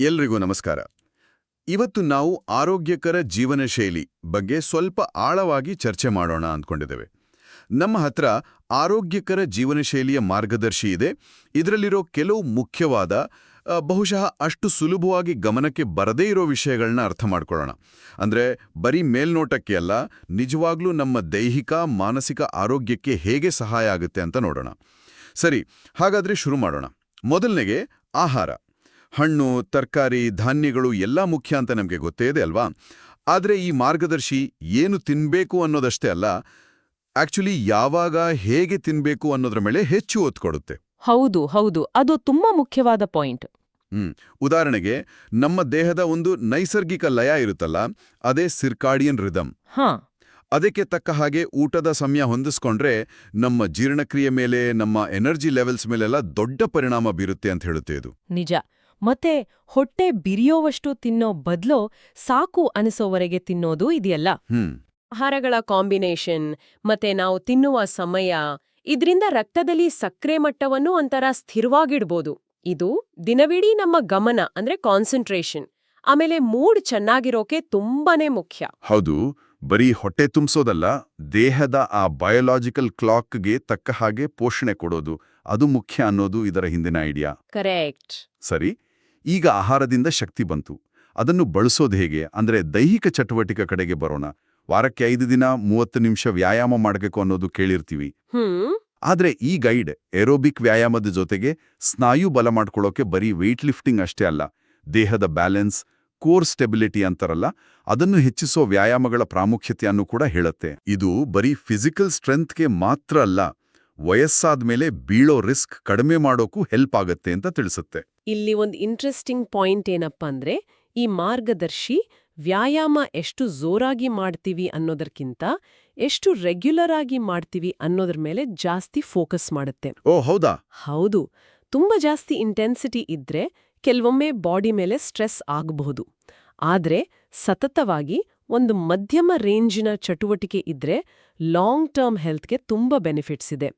ಎಲ್ರಿಗೂ ನಮಸ್ಕಾರ. ಇವತ್ತು ನಾವು ಆರೋಗ್ಯಕರ ಜೀವನ ಶೈಲಿ ಬಗ್ಗೆ ಸ್ವಲ್ಪ ಆಳವಾಗಿ ಚರ್ಚೆ ಮಾಡೋಣ ಅಂದ್ಕೊಂಡಿದ್ದೇವೆ. ನಮ್ಮ ಹತ್ರ ಆರೋಗ್ಯಕರ ಜೀವನ ಶೈಲಿಯ ಮಾರ್ಗದರ್ಶಿ ಇದೆ. ಇದರಲ್ಲಿರೋ ಕೆಲವು ಮುಖ್ಯವಾದ ಬಹುಶಃ ಅಷ್ಟು ಸುಲಭವಾಗಿ ಗಮನಕ್ಕೆ ಬರದೇ ಇರೋ ವಿಷಯಗಳನ್ನ ಅರ್ಥ ಮಾಡ್ಕೊಳ್ಳೋಣ. ಅಂದ್ರೆ ಬರೀ ಮೇಲ್ನೋಟಕ್ಕೆ ಅಲ್ಲ, ನಿಜವಾಗ್ಲೂ ನಮ್ಮ ದೈಹಿಕ, ಮಾನಸಿಕ ಆರೋಗ್ಯಕ್ಕೆ ಹೇಗೆ ಸಹಾಯ ಆಗುತ್ತೆ ಅಂತ ನೋಡೋಣ. ಸರಿ, ಹಾಗಾದ್ರೆ ಶುರು ಮಾಡೋಣ. ಮೊದಲನೆಗೆ ಆಹಾರ. ಹಣ್ಣು ತರಕಾರಿ ಧಾನ್ಯಗಳು ಎಲ್ಲ ಮುಖ್ಯ ಅಂತ ನಮಗೆ ಗೊತ್ತೇ ಇದೆ ಅಲ್ವಾ? ಆದರೆ ಈ ಮಾರ್ಗದರ್ಶಿ ಏನು ತಿನ್ಬೇಕು ಅನ್ನೋದಷ್ಟೇ ಅಲ್ಲ ಆಕ್ಚುಲಿ ಯಾವಾಗ ಹೇಗೆ ತಿನ್ಬೇಕು ಅನ್ನೋದ್ರ ಮೇಲೆ ಹೆಚ್ಚು ಒತ್ತು ಕೊಡುತ್ತೆ. ಹೌದು ಹೌದು. ಅದು ತುಂಬಾ ಮುಖ್ಯವಾದ ಪಾಯಿಂಟ್. ಹ್ಮ್. ಉದಾಹರಣೆಗೆ ನಮ್ಮ ದೇಹದ ಒಂದು ನೈಸರ್ಗಿಕ ಲಯ ಇರುತ್ತಲ್ಲ ಅದೇ ಸಿರ್ಕಾಡಿಯನ್ ರಿದಮ್ ಹಾ. ಅದಕ್ಕೆ ತಕ್ಕ ಹಾಗೆ ಊಟದ ಸಮಯ ಹೊಂದಿಸ್ಕೊಂಡ್ರೆ ನಮ್ಮ ಜೀರ್ಣಕ್ರಿಯೆ ಮೇಲೆ ನಮ್ಮ ಎನರ್ಜಿ ಲೆವೆಲ್ಸ್ ಮೇಲೆಲ್ಲ ದೊಡ್ಡ ಪರಿಣಾಮ ಬೀರುತ್ತೆ ಅಂತ ಹೇಳುತ್ತೆ ಇದು. ನಿಜ. ಮತ್ತೆ ಹೊಟ್ಟೆ ಬಿರಿಯೋವಷ್ಟು ತಿನ್ನೋ ಬದ್ಲು ಸಾಕು ಅನಿಸೋವರೆಗೆ ತಿನ್ನೋದು ಇದೆಯಲ್ಲ? ಆಹಾರಗಳ ಕಾಂಬಿನೇಷನ್ ಮತ್ತೆ ನಾವು ತಿನ್ನುವ ಸಮಯ ಇದ್ರಿಂದ ರಕ್ತದಲ್ಲಿ ಸಕ್ಕರೆ ಮಟ್ಟವನ್ನು ಒಂಥರ ಸ್ಥಿರವಾಗಿಡ್ಬೋದು. ಇದು ದಿನವಿಡೀ ನಮ್ಮ ಗಮನ ಅಂದ್ರೆ ಕಾನ್ಸಂಟ್ರೇಷನ್ ಆಮೇಲೆ ಮೂಡ್ ಚೆನ್ನಾಗಿರೋಕೆ ತುಂಬಾನೇ ಮುಖ್ಯ. ಹೌದು ಬರೀ ಹೊಟ್ಟೆ ತುಂಬಿಸೋದಲ್ಲ ದೇಹದ ಆ ಬಯೋಲಾಜಿಕಲ್ ಕ್ಲಾಕ್ಗೆ ತಕ್ಕ ಹಾಗೆ ಪೋಷಣೆ ಕೊಡೋದು. ಅದು ಮುಖ್ಯ ಅನ್ನೋದು ಇದರ ಹಿಂದಿನ ಐಡಿಯಾ ಕರೆಕ್ಟ್ ಸರಿ ಈಗ ಆಹಾರದಿಂದ ಶಕ್ತಿ ಬಂತು. ಅದನ್ನು ಬಳಸೋದು ಹೇಗೆ? ಅಂದ್ರೆ ದೈಹಿಕ ಚಟುವಟಿಕೆ ಕಡೆಗೆ ಬರೋಣ. ವಾರಕ್ಕೆ ಐದು ದಿನ ಮೂವತ್ತು ನಿಮಿಷ ವ್ಯಾಯಾಮ ಮಾಡಬೇಕು ಅನ್ನೋದು ಕೇಳಿರ್ತೀವಿ. ಆದರೆ ಈ ಗೈಡ್ ಏರೋಬಿಕ್ ವ್ಯಾಯಾಮದ ಜೊತೆಗೆ ಸ್ನಾಯು ಬಲ ಮಾಡ್ಕೊಳ್ಳೋಕೆ ಬರೀ ವೆಯ್ಟ್ ಲಿಫ್ಟಿಂಗ್ ಅಷ್ಟೇ ಅಲ್ಲ ದೇಹದ ಬ್ಯಾಲೆನ್ಸ್ ಕೋರ್ ಸ್ಟೆಬಿಲಿಟಿ ಅಂತಾರಲ್ಲ ಅದನ್ನು ಹೆಚ್ಚಿಸೋ ವ್ಯಾಯಾಮಗಳ ಪ್ರಾಮುಖ್ಯತೆಯನ್ನು ಕೂಡ ಹೇಳುತ್ತೆ. ಇದು ಬರೀ ಫಿಸಿಕಲ್ ಸ್ಟ್ರೆಂತ್ಗೆ ಮಾತ್ರ ಅಲ್ಲ ವಯಸ್ಸಾದ್ಮೇಲೆ ಬೀಳೋ ರಿಸ್ಕ್ ಕಡಿಮೆ ಮಾಡೋಕ್ಕೂ ಹೆಲ್ಪ್ ಆಗತ್ತೆ ಅಂತ ತಿಳಿಸುತ್ತೆ. ಇಲ್ಲಿ ಒಂದು ಇಂಟ್ರೆಸ್ಟಿಂಗ್ ಪಾಯಿಂಟ್ ಏನಪ್ಪ ಅಂದ್ರೆ ಈ ಮಾರ್ಗದರ್ಶಿ ವ್ಯಾಯಾಮ ಎಷ್ಟು ಜೋರಾಗಿ ಮಾಡ್ತೀವಿ ಅನ್ನೋದಕ್ಕಿಂತ ಎಷ್ಟು ರೆಗ್ಯುಲರ್ ಆಗಿ ಮಾಡ್ತೀವಿ ಅನ್ನೋದ್ರ ಮೇಲೆ ಜಾಸ್ತಿ ಫೋಕಸ್ ಮಾಡುತ್ತೆ. ಓ ಹೌದಾ? ಹೌದು. ತುಂಬಾ ಜಾಸ್ತಿ ಇಂಟೆನ್ಸಿಟಿ ಇದ್ರೆ ಕೆಲವೊಮ್ಮೆ ಬಾಡಿ ಮೇಲೆ ಸ್ಟ್ರೆಸ್ ಆಗಬಹುದು. ಆದ್ರೆ ಸತತವಾಗಿ ಒಂದು ಮಧ್ಯಮ ರೇಂಜಿನ ಚಟುವಟಿಕೆ ಇದ್ರೆ ಲಾಂಗ್ ಟರ್ಮ್ ಹೆಲ್ತ್ಗೆ ತುಂಬಾ ಬೆನಿಫಿಟ್ಸ್ ಇದೆ.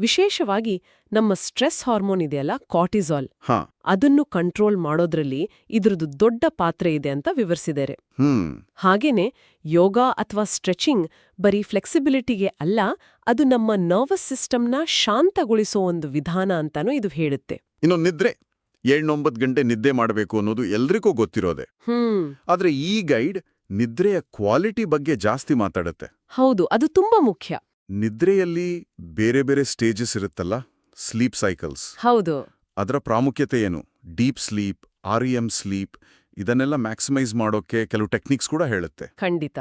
ವಿಶೇಷವಾಗಿ ನಮ್ಮ ಸ್ಟ್ರೆಸ್ ಹಾರ್ಮೋನ್ ಇದೆಯಲ್ಲ ಕಾರ್ಟಿಸಾಲ್. ಹಾ. ಅದನ್ನು ಕಂಟ್ರೋಲ್ ಮಾಡೋದ್ರಲ್ಲಿ ಇದ್ರದ್ದು ದೊಡ್ಡ ಪಾತ್ರ ಇದೆ ಅಂತ ವಿವರಿಸಿದ್ದಾರೆ. ಹ್ಮ್. ಹಾಗೇನೆ ಯೋಗ ಅಥವಾ ಸ್ಟ್ರೆಚಿಂಗ್ ಬರೀ ಫ್ಲೆಕ್ಸಿಬಿಲಿಟಿಗೆ ಅಲ್ಲ ಅದು ನಮ್ಮ ನರ್ವಸ್ ಸಿಸ್ಟಮ್ನ ಶಾಂತಗೊಳಿಸೋ ಒಂದು ವಿಧಾನ ಅಂತಾನೂ ಇದು ಹೇಳುತ್ತೆ. ಇನ್ನು ನಿದ್ರೆ ಏಳ್ನೊಂಬತ್ತು ಗಂಟೆ ನಿದ್ದೆ ಮಾಡಬೇಕು ಅನ್ನೋದು ಎಲ್ರಿಗೂ ಗೊತ್ತಿರೋದೆ. ಹ್ಮ್. ಆದ್ರೆ ಈ ಗೈಡ್ ನಿದ್ರೆಯ ಕ್ವಾಲಿಟಿ ಬಗ್ಗೆ ಜಾಸ್ತಿ ಮಾತಾಡುತ್ತೆ. ಹೌದು ಅದು ತುಂಬಾ ಮುಖ್ಯ. ನಿದ್ರೆಯಲ್ಲಿ ಬೇರೆ ಬೇರೆ ಸ್ಟೇಜಸ್ ಇರುತ್ತಲ್ಲ ಸ್ಲೀಪ್ ಸೈಕಲ್ಸ್ ಹೌದು. ಅದರ ಪ್ರಾಮುಖ್ಯತೆ ಏನು? Deep sleep R M sleep ಇದನ್ನೆಲ್ಲ ಮ್ಯಾಕ್ಸಿಮೈಸ್ ಮಾಡೋಕೆ ಕೆಲವು ಟೆಕ್ನಿಕ್ಸ್ ಕೂಡ ಹೇಳುತ್ತೆ. ಖಂಡಿತ.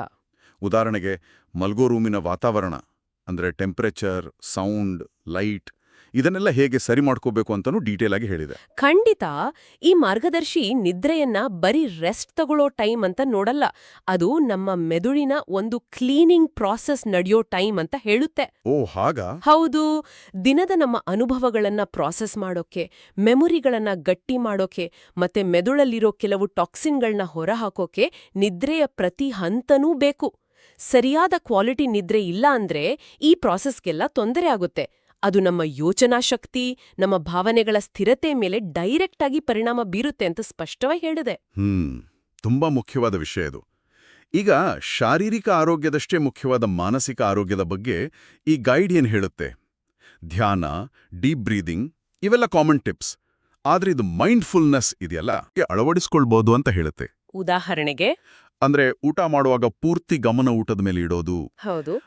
ಉದಾಹರಣೆಗೆ ಮಲ್ಗೋ ರೂಮಿನ ವಾತಾವರಣ ಅಂದ್ರೆ ಟೆಂಪರೇಚರ್ ಸೌಂಡ್ ಲೈಟ್ ಇದನ್ನೆಲ್ಲ ಹೇಗೆ ಸರಿ ಮಾಡ್ಕೋಬೇಕು ಅಂತಲೂ ಡೀಟೇಲ್ ಆಗಿ ಹೇಳಿದೆ. ಖಂಡಿತ ಈ ಮಾರ್ಗದರ್ಶಿ ನಿದ್ರೆಯನ್ನ ಬರೀ ರೆಸ್ಟ್ ತಗೊಳ್ಳೋ ಟೈಮ್ ಅಂತ ನೋಡಲ್ಲ. ಅದು ನಮ್ಮ ಮೆದುಳಿನ ಒಂದು ಕ್ಲೀನಿಂಗ್ ಪ್ರಾಸೆಸ್ ನಡೆಯೋ ಟೈಮ್ ಅಂತ ಹೇಳುತ್ತೆ. ಓ ಹಾಗ? ಹೌದು ದಿನದ ನಮ್ಮ ಅನುಭವಗಳನ್ನ ಪ್ರಾಸೆಸ್ ಮಾಡೋಕೆ ಮೆಮೊರಿಗಳನ್ನ ಗಟ್ಟಿ ಮಾಡೋಕೆ ಮತ್ತೆ ಮೆದುಳಲ್ಲಿರೋ ಕೆಲವು ಟಾಕ್ಸಿನ್ಗಳನ್ನ ಹೊರಹಾಕೋಕೆ ನಿದ್ರೆಯ ಪ್ರತಿ ಹಂತನೂ ಬೇಕು. ಸರಿಯಾದ ಕ್ವಾಲಿಟಿ ನಿದ್ರೆ ಇಲ್ಲ ಅಂದ್ರೆ ಈ ಪ್ರಾಸೆಸ್ಗೆಲ್ಲ ತೊಂದರೆ ಆಗುತ್ತೆ. ಅದು ನಮ್ಮ ಯೋಚನಾ ಶಕ್ತಿ ನಮ್ಮ ಭಾವನೆಗಳ ಸ್ಥಿರತೆ ಮೇಲೆ ಡೈರೆಕ್ಟ್ ಆಗಿ ಪರಿಣಾಮ ಬೀರುತ್ತೆ ಅಂತ ಸ್ಪಷ್ಟವಾಗಿ ಹೇಳಿದೆ. ಹ್ಮ್ ತುಂಬಾ ಮುಖ್ಯವಾದ ವಿಷಯ ಇದು. ಈಗ ಶಾರೀರಿಕ ಆರೋಗ್ಯದಷ್ಟೇ ಮುಖ್ಯವಾದ ಮಾನಸಿಕ ಆರೋಗ್ಯದ ಬಗ್ಗೆ ಈ ಗೈಡ್ ಏನ್ ಹೇಳುತ್ತೆ? ಧ್ಯಾನ ಡೀಪ್ ಬ್ರೀದಿಂಗ್ ಇವೆಲ್ಲ ಕಾಮನ್ ಟಿಪ್ಸ್ ಆದ್ರೆ ಇದು ಮೈಂಡ್ಫುಲ್ನೆಸ್ ಇದೆಯಲ್ಲ? ಅಳವಡಿಸ್ಕೊಳ್ಬಹುದು ಅಂತ ಹೇಳುತ್ತೆ. ಉದಾಹರಣೆಗೆ ಅಂದ್ರೆ ಊಟ ಮಾಡುವಾಗ ಪೂರ್ತಿ ಗಮನ ಊಟದ ಮೇಲೆ ಇಡೋದು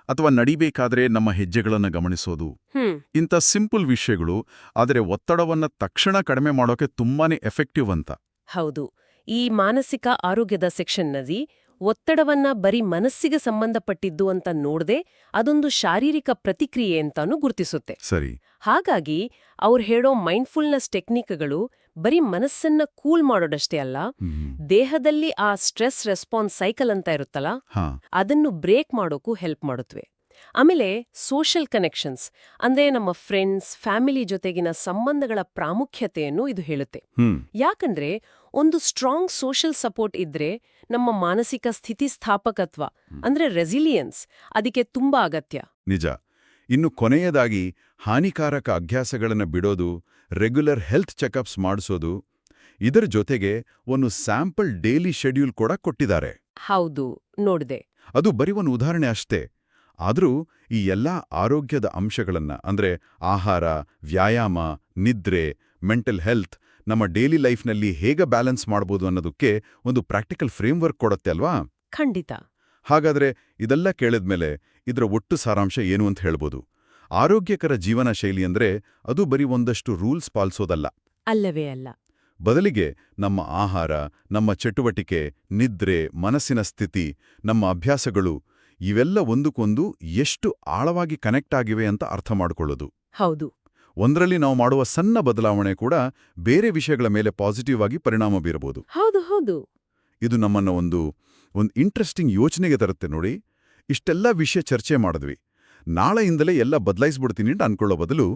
ಅಥವಾ ನಡಿಬೇಕಾದ್ರೆ ನಮ್ಮ ಹೆಜ್ಜೆಗಳನ್ನ ಗಮನಿಸೋದು. ಇಂಥ ಸಿಂಪಲ್ ವಿಷಯಗಳು ಆದರೆ ಒತ್ತಡವನ್ನ ತಕ್ಷಣ ಕಡಿಮೆ ಮಾಡೋಕೆ ತುಂಬಾನೇ ಎಫೆಕ್ಟಿವ್ ಅಂತ. ಹೌದು. ಈ ಮಾನಸಿಕ ಆರೋಗ್ಯದ ಸೆಕ್ಷನ್ನಲ್ಲಿ ಒತ್ತಡವನ್ನ ಬರೀ ಮನಸ್ಸಿಗೆ ಸಂಬಂಧಪಟ್ಟಿದ್ದು ಅಂತ ನೋಡದೆ ಅದೊಂದು ಶಾರೀರಿಕ ಪ್ರತಿಕ್ರಿಯೆ ಅಂತಾನೂ ಗುರುತಿಸುತ್ತೆ. ಸರಿ. ಹಾಗಾಗಿ ಅವ್ರು ಹೇಳೋ ಮೈಂಡ್ಫುಲ್ನೆಸ್ ಟೆಕ್ನಿಕ್ಗಳು ಬರೀ ಮನಸ್ಸನ್ನ ಕೂಲ್ ಮಾಡೋದಷ್ಟೇ ಅಲ್ಲ ದೇಹದಲ್ಲಿ ಆ ಸ್ಟ್ರೆಸ್ ರೆಸ್ಪಾನ್ಸ್ ಸೈಕಲ್ ಅಂತ ಇರುತ್ತಲ್ಲ ಅದನ್ನು ಬ್ರೇಕ್ ಮಾಡೋಕ್ಕೂ ಹೆಲ್ಪ್ ಮಾಡುತ್ತವೆ ಆಮೇಲೆ ಸೋಷಿಯಲ್ ಕನೆಕ್ಷನ್ಸ್ ಅಂದ್ರೆ ನಮ್ಮ ಫ್ರೆಂಡ್ಸ್ ಫ್ಯಾಮಿಲಿ ಜೊತೆಗಿನ ಸಂಬಂಧಗಳ ಪ್ರಾಮುಖ್ಯತೆಯನ್ನು ಇದು ಹೇಳುತ್ತೆ. ಯಾಕಂದ್ರೆ ಒಂದು ಸ್ಟ್ರಾಂಗ್ ಸೋಷಿಯಲ್ ಸಪೋರ್ಟ್ ಇದ್ರೆ ನಮ್ಮ ಮಾನಸಿಕ ಸ್ಥಿತಿಸ್ಥಾಪಕತ್ವ ಅಂದ್ರೆ ರೆಸಿಲಿಯನ್ಸ್ ಅದಕ್ಕೆ ತುಂಬಾ ಅಗತ್ಯ. ನಿಜ. ಇನ್ನು ಕೊನೆಯದಾಗಿ ಹಾನಿಕಾರಕ ಅಭ್ಯಾಸಗಳನ್ನು ಬಿಡೋದು ರೆಗ್ಯುಲರ್ ಹೆಲ್ತ್ ಚೆಕಪ್ಸ್ ಮಾಡಿಸೋದು ಇದರ ಜೊತೆಗೆ ಒಂದು ಸ್ಯಾಂಪಲ್ ಡೇಲಿ ಶೆಡ್ಯೂಲ್ ಕೂಡ ಕೊಟ್ಟಿದ್ದಾರೆ. ಹೌದು ನೋಡಿದೆ. ಅದು ಬರೀ ಒಂದು ಉದಾಹರಣೆ ಅಷ್ಟೇ. ಆದರೂ ಈ ಎಲ್ಲ ಆರೋಗ್ಯದ ಅಂಶಗಳನ್ನ ಅಂದ್ರೆ ಆಹಾರ ವ್ಯಾಯಾಮ ನಿದ್ರೆ ಮೆಂಟಲ್ ಹೆಲ್ತ್ ನಮ್ಮ ಡೈಲಿ ಲೈಫ್ನಲ್ಲಿ ಹೇಗೆ ಬ್ಯಾಲೆನ್ಸ್ ಮಾಡ್ಬೋದು ಅನ್ನೋದಕ್ಕೆ ಒಂದು ಪ್ರಾಕ್ಟಿಕಲ್ ಫ್ರೇಮ್ವರ್ಕ್ ಕೊಡುತ್ತೆ ಅಲ್ವಾ? ಖಂಡಿತ. ಹಾಗಾದ್ರೆ ಇದೆಲ್ಲ ಕೇಳಿದ್ಮೇಲೆ ಇದರ ಒಟ್ಟು ಸಾರಾಂಶ ಏನು ಅಂತ ಹೇಳ್ಬೋದು. ಆರೋಗ್ಯಕರ ಜೀವನ ಶೈಲಿ ಅಂದ್ರೆ ಅದು ಬರೀ ಒಂದಷ್ಟು ರೂಲ್ಸ್ ಪಾಲಿಸೋದಲ್ಲ. ಅಲ್ಲವೇ ಅಲ್ಲ. ಬದಲಿಗೆ ನಮ್ಮ ಆಹಾರ ನಮ್ಮ ಚಟುವಟಿಕೆ ನಿದ್ರೆ ಮನಸ್ಸಿನ ಸ್ಥಿತಿ ನಮ್ಮ ಅಭ್ಯಾಸಗಳು ಇವೆಲ್ಲ ಒಂದಕ್ಕೊಂದು ಎಷ್ಟು ಆಳವಾಗಿ ಕನೆಕ್ಟ್ ಆಗಿವೆ ಅಂತ ಅರ್ಥ ಮಾಡಿಕೊಳ್ಳೋದು. ಹೌದು. ಒಂದರಲ್ಲಿ ನಾವು ಮಾಡುವ ಸಣ್ಣ ಬದಲಾವಣೆ ಕೂಡ ಬೇರೆ ವಿಷಯಗಳ ಮೇಲೆ ಪಾಸಿಟಿವ್ ಆಗಿ ಪರಿಣಾಮ ಬೀರಬಹುದು ಹೌದು ಹೌದು. ಇದು ನಮ್ಮನ್ನ ಒಂದು ಒಂದು ಇಂಟ್ರೆಸ್ಟಿಂಗ್ ಯೋಚನೆಗೆ ತರುತ್ತೆ ನೋಡಿ. ಇಷ್ಟೆಲ್ಲ ವಿಷಯ ಚರ್ಚೆ ಮಾಡಿದ್ವಿ. ನಾಳೆಯಿಂದಲೇ ಎಲ್ಲ ಬದಲಾಯಿಸ್ಬಿಡ್ತೀನಿ ಅಂತ ಅನ್ಕೊಳ್ಳೋ ಬದಲು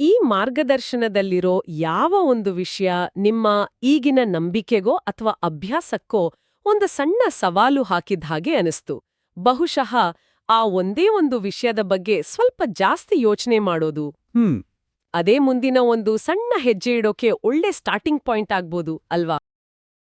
ಈ ಮಾರ್ಗದರ್ಶನದಲ್ಲಿರೋ ಯಾವ ಒಂದು ವಿಷಯ ನಿಮ್ಮ ಈಗಿನ ನಂಬಿಕೆಗೋ ಅಥವಾ ಅಭ್ಯಾಸಕ್ಕೋ ಒಂದು ಸಣ್ಣ ಸವಾಲು ಹಾಕಿದ ಹಾಗೆ ಅನಿಸ್ತು. ಬಹುಶಃ ಆ ಒಂದೇ ಒಂದು ವಿಷಯದ ಬಗ್ಗೆ ಸ್ವಲ್ಪ ಜಾಸ್ತಿ ಯೋಚನೆ ಮಾಡೋದು. ಹ್ಮ್. ಅದೇ ಮುಂದಿನ ಒಂದು ಸಣ್ಣ ಹೆಜ್ಜೆ ಇಡೋಕೆ ಒಳ್ಳೆ ಸ್ಟಾರ್ಟಿಂಗ್ ಪಾಯಿಂಟ್ ಆಗ್ಬೋದು ಅಲ್ವಾ?